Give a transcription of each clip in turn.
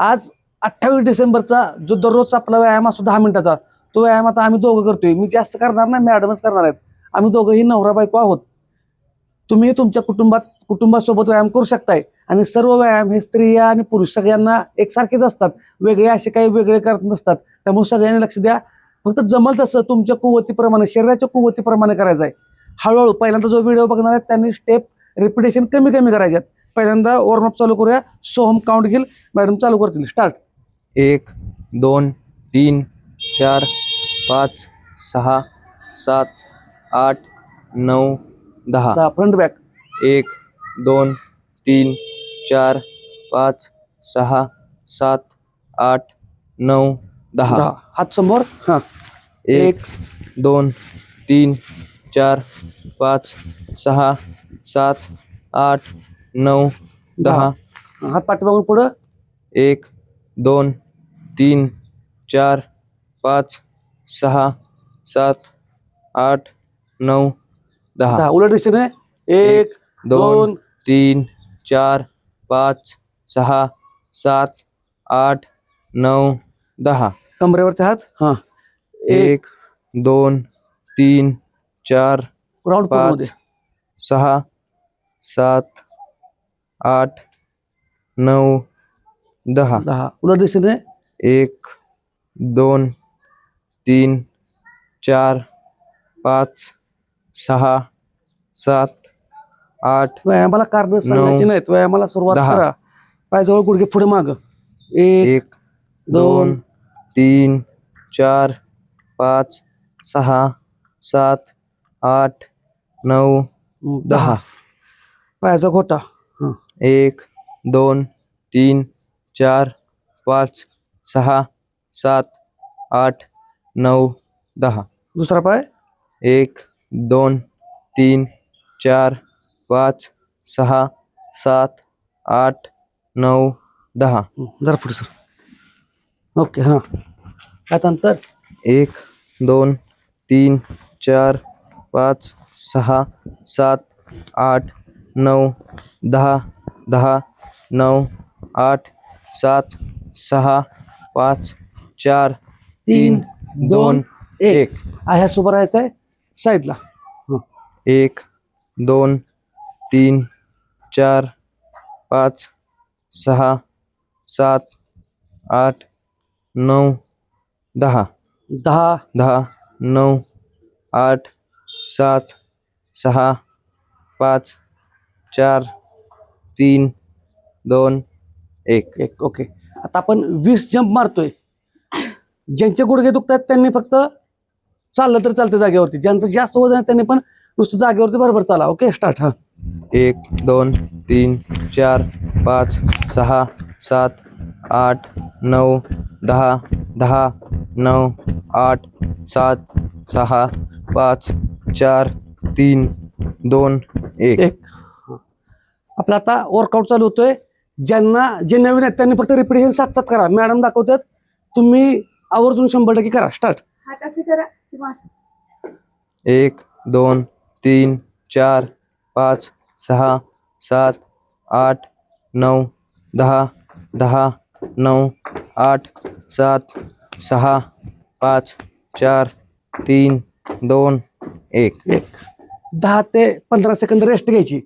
आज अठ्ठावीस डिसेंबरचा जो दररोजचा आपला व्यायाम असतो दहा मिनिटाचा तो व्यायाम आता आम्ही दोघं करतोय. मी जास्त करणार नाही मॅडमच करणार आहेत. आम्ही दोघंही नवरा बायको आहोत. तुम्ही तुमच्या कुटुंबात कुटुंबासोबत व्यायाम करू शकताय. आणि सर्व व्यायाम हे स्त्रिया आणि पुरुष सगळ्यांना एकसारखेच असतात. वेगळे असे काही वेगळे करत नसतात. त्यामुळे सगळ्यांनी लक्ष द्या. फक्त जमल तसं तुमच्या कुवतीप्रमाणे शरीराच्या कुवतीप्रमाणे करायचं आहे हळूहळू पहिल्यांदा जो व्हिडिओ बघणार आहे त्यांनी स्टेप रिपिटेशन कमी कमी करायचे आहेत पहिल्यांदा वॉर्मअप चालू करूया. सोहम काउंट घेईल. मॅडम चालू करतील. स्टार्ट एक दोन तीन चार पाच सहा सात आठ नऊ दहा. फ्रंट बॅक एक दोन तीन चार पाच सहा सात आठ नऊ दहा. दहा. हात समोर. हाँ. एक. दोन तीन चार पाच सहा सात आठ नऊ दहा। हात पाठीमागून पुढं एक दोन तीन चार पाच सहा सात आठ नऊ दहा। दहा। उलट दिशेने। एक दोन दोन। तीन चार पाच सहा सात आठ नऊ दहा। कमरेवरचे हात? हाँ। एक एक दोन तीन चार राऊंड पाच सहा सात आठ नऊ दहा. दहा. उलट दिशेने एक दोन तीन चार पाच सहा सात आठ व्यायामाला कारण सांगायची नाहीत. व्यायामाला सुरुवात दहा. करा. पायजवळ गुडघे पुढे माग. एक एक दोन तीन चार पाच सहा सात आठ नऊ दहा. पायाचा घोटा. एक दोन तीन चार पाच सहा सात आठ नऊ दहा। दुसरा पाय? एक दोन तीन चार पाच सहा सात आठ नऊ दहा। जरा पुढे सर. ओके हाँ. आता अंतर? एक दोन तीन चार पाच सहा सात आठ नऊ दहा। दहा नऊ आठ सात सहा पाच चार तीन दोन एक. हा ह्या सोबत राहायचं आहे? साईडला. एक दोन तीन चार पाच सहा सात आठ नऊ दहा. दहा. दहा नऊ आठ सात सहा पाच चार तीन दोन एक. एक ओके. आता आपण वीस जंप मारतोय. ज्यांचे गुडघे दुखतात त्यांनी फक्त चाललं तर चालतं जागेवरती. ज्यांचं जास्त वजन आहे त्यांनी पण नुसतं जागेवरती बरोबर चाला. ओके स्टार्ट हा. एक दोन तीन चार पाच सहा सात आठ नऊ दहा दहा नऊ आठ सात सहा पाच चार तीन दोन एक. एक. आपला आता वर्कआउट चालू होतोय. ज्यांना जे नवीन आहेत त्यांनी फक्त रिपिटेशन सात सात करा. मॅडम दाखवतात तुम्ही आवर्जून शंभर टक्के करा. स्टार्ट हात असे करा किंवा असं. एक दोन तीन चार पाच सहा सात आठ नऊ दहा दहा नऊ आठ सात सहा पाच चार तीन दोन एक. एक. दहा ते पंधरा सेकंद रेस्ट घ्यायची.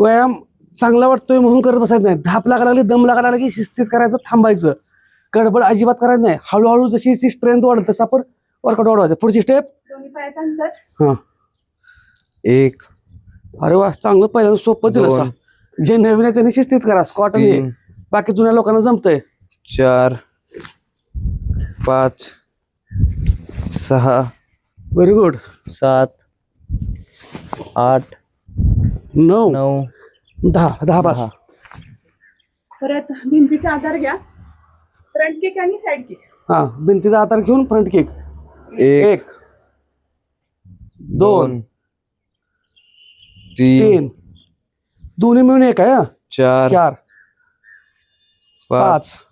व्यायाम चांगला वाटतोय म्हणून करत बसायचं नाही. धाप लागायला लागली दम लागायला लागली की शिस्तीत करायचं थांबायचं. गडबड अजिबात करायचं नाही. हळूहळू जशी ती स्ट्रेंथ वाढेल तसं आपण वर्कआउट वाढवायचं. पुढची स्टेप हां. एक. अरे वा चांगलं पहिल्यांदा सोपं दिलं दोन. सा जे नवीन आहे त्यांनी शिस्तीत करा. स्कॉट तीन. बाकी जुन्या लोकांना जमतंय. चार. पाच. सहा. व्हेरी गुड सात. आठ. नऊ. नऊ. दहा दहा पास परत भिंतीचा आधार घ्या. फ्रंट किक आणि साईड किक हा भिंतीचा आधार घेऊन फ्रंट किक एक एक दोन तीन तीन. दोन्ही मिळून एक आहे हा? चार चार. पाच पाच.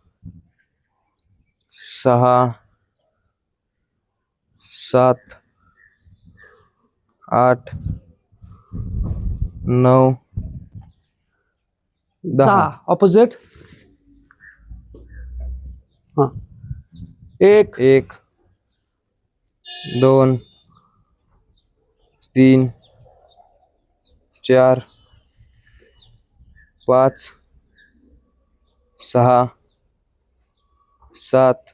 सहा सात आठ नऊ. दहा. दहा. ऑपोजिट हां. एक. एक. दोन. तीन. चार. पाच. सहा. सात.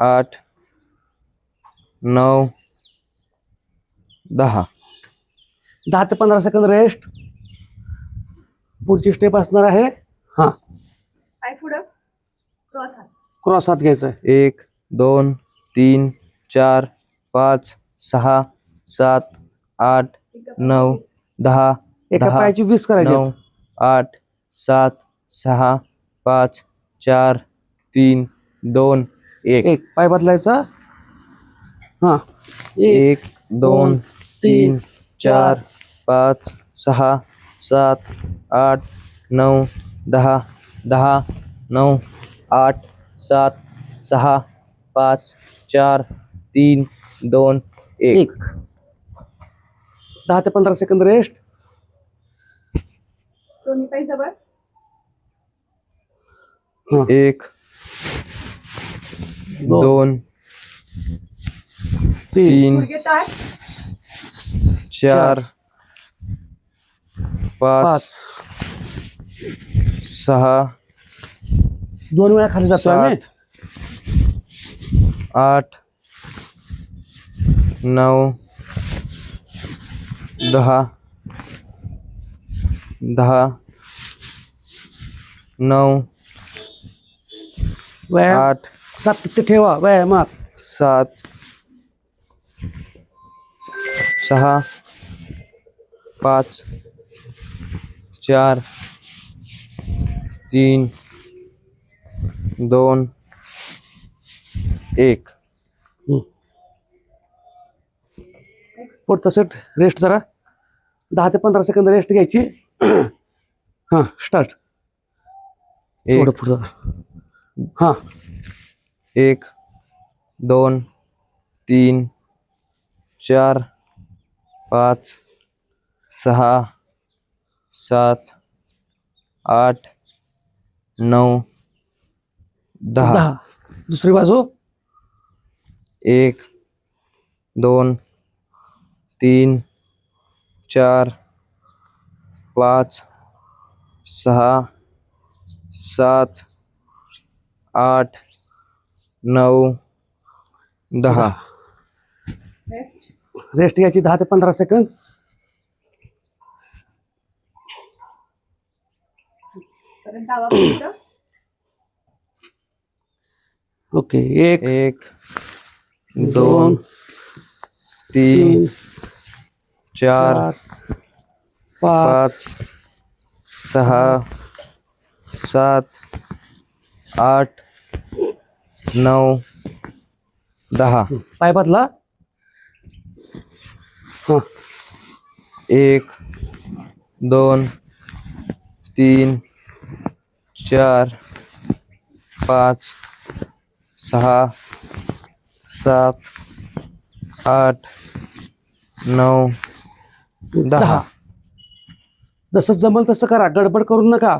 आठ. नऊ. दहा. दहा ते पंधरा सेकंद रेस्ट पुढची स्टेप असणार आहे. हां. पाय पुढं. क्रॉस हात. क्रॉस हात घ्यायचा आहे. एक दोन तीन चार पाच सहा सात आठ नऊ दहा एका दहा, पायाची वीस करायची नऊ आठ सात सहा पाच चार तीन दोन एक. एक. पाय बदलायचा. हां. एक एक दोन तीन चार पाच सहा सात आठ नऊ दहा दहा नऊ आठ सात सहा पाच चार तीन दोन एक. दहा ते पंधरा सेकंद रेस्ट दोन्ही पाय जवळ. एक. दोन, दोन. तीन. तीन. चार. पाच सहा दोन वेळा खाली जातो आम्ही? आठ नऊ दहा दहा नऊ व्यायाम. आठ सातत्य ठेवा व्यायामात सात सहा पाच चार तीन दोन एक. पुढचा सेट रेस्ट जरा. दहा ते पंधरा सेकंद रेस्ट घ्यायची. हां स्टार्ट एक. पुढं. हां. एक दोन तीन चार पाच सहा सात आठ नऊ दहा. दहा. दुसरी बाजू? एक दोन तीन चार पाच सहा सात आठ नऊ दहा. रेस्ट रेस्ट घ्यायची दहा ते पंधरा सेकंद ओके एक एक दोन तीन चार पाच सहा सात आठ नऊ दहा। पाय बदला एक दोन तीन चार पाच सहा सात आठ नऊ दहा. जसं जमल तसं करा. गडबड करू नका.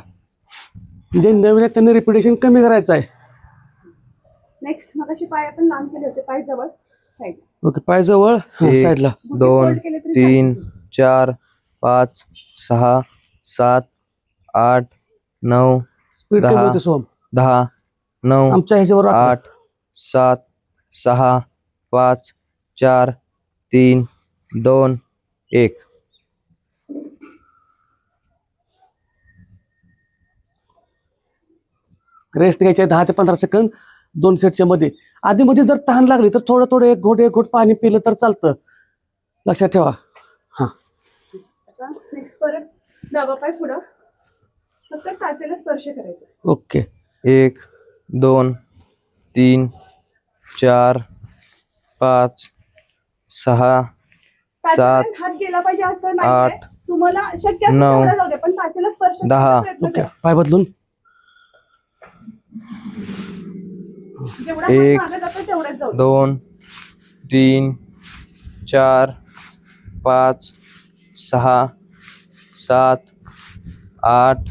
जे नवीन आहे त्यांनी रिपिटेशन कमी करायचं आहे. नेक्स्ट पाय आपण लांब केले होते. पाय जवळ. साईड ओके पाय जवळ. हां, एक. साईडला दोन तीन चार पाच सहा सात आठ नऊ स्पीड दहा. कमी होते सोम दहा नऊ आमच्या ह्याच्यावर. आठ सात सहा पाच चार तीन दोन एक. रेस्ट घ्यायचे दहा ते पंधरा सेकंद दोन सेटच्या मध्ये. आधीमध्ये जर तहान लागली तर थोडं थोडं एक घोट एक घोट पाणी पिलं तर चालतं. लक्षात ठेवा. हां आता नेक्स्ट परत डावा पाय पुढं फक्त टाचेला स्पर्श करायचा ओके एक दोन तीन चार पाच सहा सात, हात गेला पाहिजे असं नाही आठ, तुम्हाला शक्य असेल नऊ, तेवढं जाऊ दे पण टाचेला स्पर्श दहा. प्रयत्न ओके. पाय बदलून जेवढा हात एक, मागे जातो तेवढाच जाऊ दे. दोन तीन चार पाच सहा सात आठ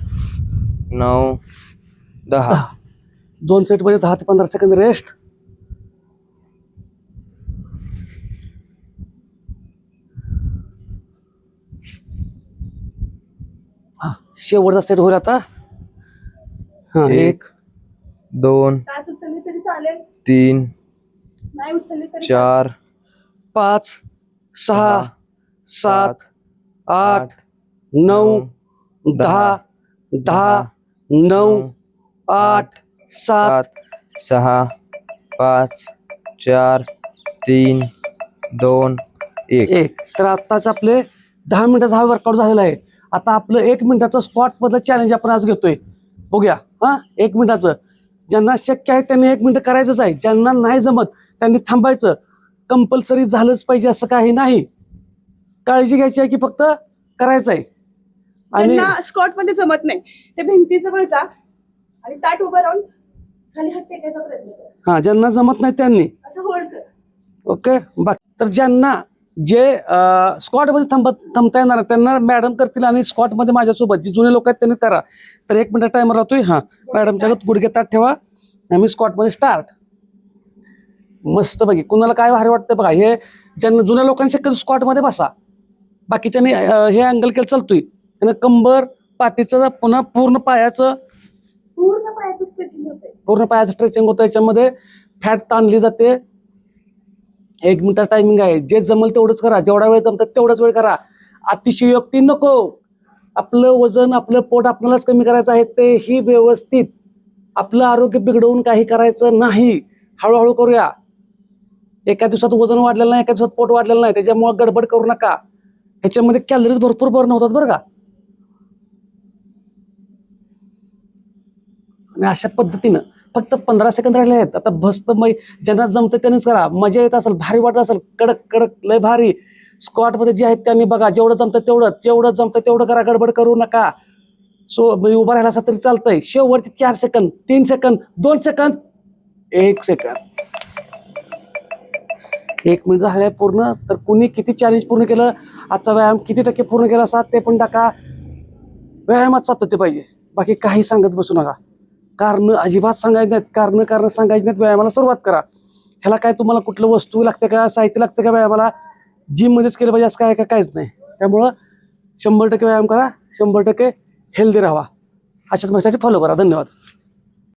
नऊ दहा. दोन सेटमध्ये दहा ते पंधरा सेकंद रेस्ट हा शेवटचा सेट होईल आता. हा एक. दोन काच उचलली तरी चालेल. तीन नाही उचलली तरी चार पाच सहा सात आठ नऊ दहा दहा. नऊ आठ सात सहा पाच चार तीन दोन एक. एक. तर आत्ताच आपले दहा मिनिटाचा हा वर्कआउट झालेला आहे. आता आपलं एक मिनिटाचं स्क्वॉट्स मधलं चॅलेंज आपण आज घेतोय. बघूया. हा? एक मिनिटाचं. ज्यांना शक्य आहे त्यांनी एक मिनिट करायचंच आहे. ज्यांना नाही जमत त्यांनी थांबायचं. कंपल्सरी झालंच पाहिजे असं काही नाही. काळजी घ्यायची आहे की फक्त करायचं आहे. आणि त्यांना स्कॉटमध्ये जमत नाही ते भिंतीजवळ जा आणि ताट उभं राहून खाली हात टेकायचा प्रयत्न कर. हा ज्यांना जमत नाही त्यांनी. असं होल्ड कर. ओके बाकी तर ज्यांना जे स्कॉटमध्ये थांबत थांबता येणार त्यांना मॅडम करतील आणि स्कॉटमध्ये माझ्यासोबत जे जुने लोक आहेत त्यांनी करा. तर एक मिनिट टाइमर राहतोय. हां मॅडमच्या गुडघे ताट ठेवा. आम्ही स्कॉटमध्ये स्टार्ट मस्त बघी. कुणाला काय भारी वाटतं बघा. हे ज्यांना जुन्या लोकांनी शक्यतो स्कॉटमध्ये बसा. बाकीच्यानी अं, हे अँगल केलं चालतोय. आणि कंबर पाठीचं पुन्हा पूर्ण पायाचं पूर्ण पायाचं स्ट्रेचिंग होते पूर्ण पायाचं स्ट्रेचिंग होतं याच्यामध्ये फॅट ताणली जाते. एक मिनिटा टायमिंग आहे. जे जमल तेवढंच करा. जेवढा वेळ जमतात तेवढाच वेळ करा. अतिशयोक्ती नको. आपलं वजन आपलं पोट आपल्यालाच कमी करायचं आहे. तेही व्यवस्थित. आपलं आरोग्य बिघडवून काही करायचं नाही. हळूहळू करूया. एका दिवसात वजन वाढलेलं नाही एका दिवसात पोट वाढलेलं नाही. त्याच्यामुळे गडबड करू नका. ह्याच्यामध्ये कॅलरीज भरपूर बर्न होतात बरं का. आणि अशा पद्धतीनं फक्त पंधरा सेकंद राहिले आहेत. आता भस्तमय ज्यांना जमतं त्यांनीच करा. मजा येत असेल भारी वाटत असेल कडक कडक लय भारी. स्कॉटमध्ये जे आहेत त्यांनी बघा जेवढं जमतं तेवढं जेवढं जमतं तेवढं करा गडबड करू नका. सो उभा उभं राहिला असं तरी चालतंय. शेवटचे चार सेकंद तीन सेकंद दोन सेकंद एक सेकंद एक मिनिट झालाय पूर्ण. तर कुणी किती चॅलेंज पूर्ण केलं? आजचा व्यायाम किती टक्के पूर्ण केला असा ते पण टाका. व्यायामात सातत्य पाहिजे. बाकी काही सांगत बसू नका. कारण अजिबात सांगायचं नाहीत कारण कारण सांगायची नाहीत व्यायामाला सुरुवात करा. ह्याला काय तुम्हाला कुठलं वस्तू लागते का साहित्य लागतं का व्यायामाला? जिममध्येच केलं पाहिजे असं काय का काहीच नाही. त्यामुळं शंभर टक्के व्यायाम करा शंभर टक्के हेल्दी राहा. अशाच माझ्यासाठी फॉलो करा. धन्यवाद.